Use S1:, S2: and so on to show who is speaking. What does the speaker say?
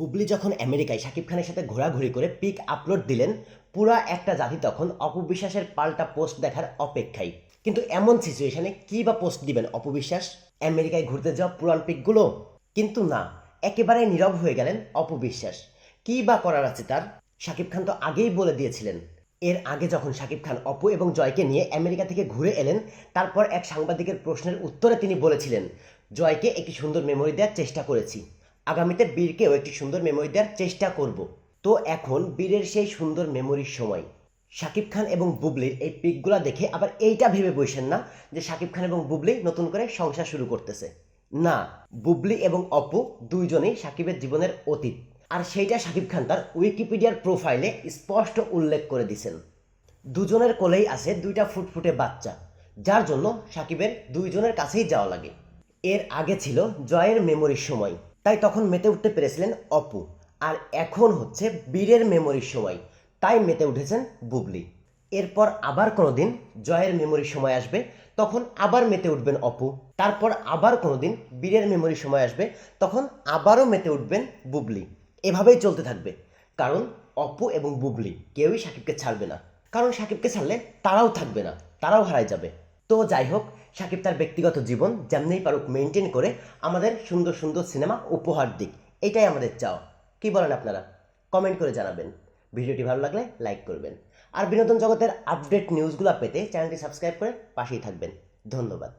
S1: বুবলি যখন আমেরিকায় শাকিব খানের সাথে ঘোরাঘুরি করে পিক আপলোড দিলেন, পুরা একটা জাতি তখন অপবিশ্বাসের পাল্টা পোস্ট দেখার অপেক্ষায়। কিন্তু এমন সিচুয়েশনে কী বা পোস্ট দিবেন অপবিশ্বাস? আমেরিকায় ঘুরতে যাওয়া পুরান পিকগুলো? কিন্তু না একেবারে নীরব হয়ে গেলেন অপবিশ্বাস। কী বা করার আছে তার? শাকিব খান তো আগেই বলে দিয়েছিলেন। এর আগে যখন শাকিব খান, অপু এবং জয়কে নিয়ে আমেরিকা থেকে ঘুরে এলেন, তারপর এক সাংবাদিকের প্রশ্নের উত্তরে তিনি বলেছিলেন, জয়কে একটি সুন্দর মেমোরি দেওয়ার চেষ্টা করেছি। আগামীতে বীরকেও একটি সুন্দর মেমোরি দেওয়ার চেষ্টা করব। তো এখন বীরের সেই সুন্দর মেমোরির সময়। শাকিব খান এবং বুবলির এই পিকগুলো দেখে আবার এইটা ভেবে বসেন না যে শাকিব খান এবং বুবলি নতুন করে সংসার শুরু করতেছে। না, বুবলি এবং অপু দুইজনেই শাকিবের জীবনের অতীত। আর সেইটা শাকিব খান তার উইকিপিডিয়ার প্রোফাইলে স্পষ্ট উল্লেখ করে দিছেন। দুজনের কোলেই আছে দুইটা ফুটফুটে বাচ্চা, যার জন্য সাকিবের দুইজনের কাছেই যাওয়া লাগে। এর আগে ছিল জয়ের মেমোরির সময়। তাই তখন মেতে উঠতে পেরেছিলেন অপু। আর এখন হচ্ছে বীরের মেমোরির সময়। তাই মেতে উঠেছেন বুবলি। এরপর আবার কোনো দিন জয়ের মেমোরির সময় আসবে, তখন আবার মেতে উঠবেন অপু। তারপর আবার কোনো দিন বীরের মেমোরির সময় আসবে, তখন আবারও মেতে উঠবেন বুবলি। এভাবেই চলতে থাকবে। কারণ অপু এবং বুবলি কেউই সাকিবকে ছাড়বে না। কারণ সাকিবকে ছাড়লে তারাও থাকবে না, তারাও হারায় যাবে। তো যাই হোক সাকিব তার ব্যক্তিগত জীবন যেমনি পারুক মেনটেন করে আমাদের সুন্দর সুন্দর সিনেমা উপহার দিক। এটাই আমাদের চাওয়া। কি বলেন আপনারা? কমেন্ট করে জানাবেন। ভিডিওটি ভালো লাগলে লাইক করবেন। আর বিনোদন জগতের আপডেট নিউজগুলো পেতে চ্যানেলটি সাবস্ক্রাইব করে পাশেই থাকবেন। ধন্যবাদ।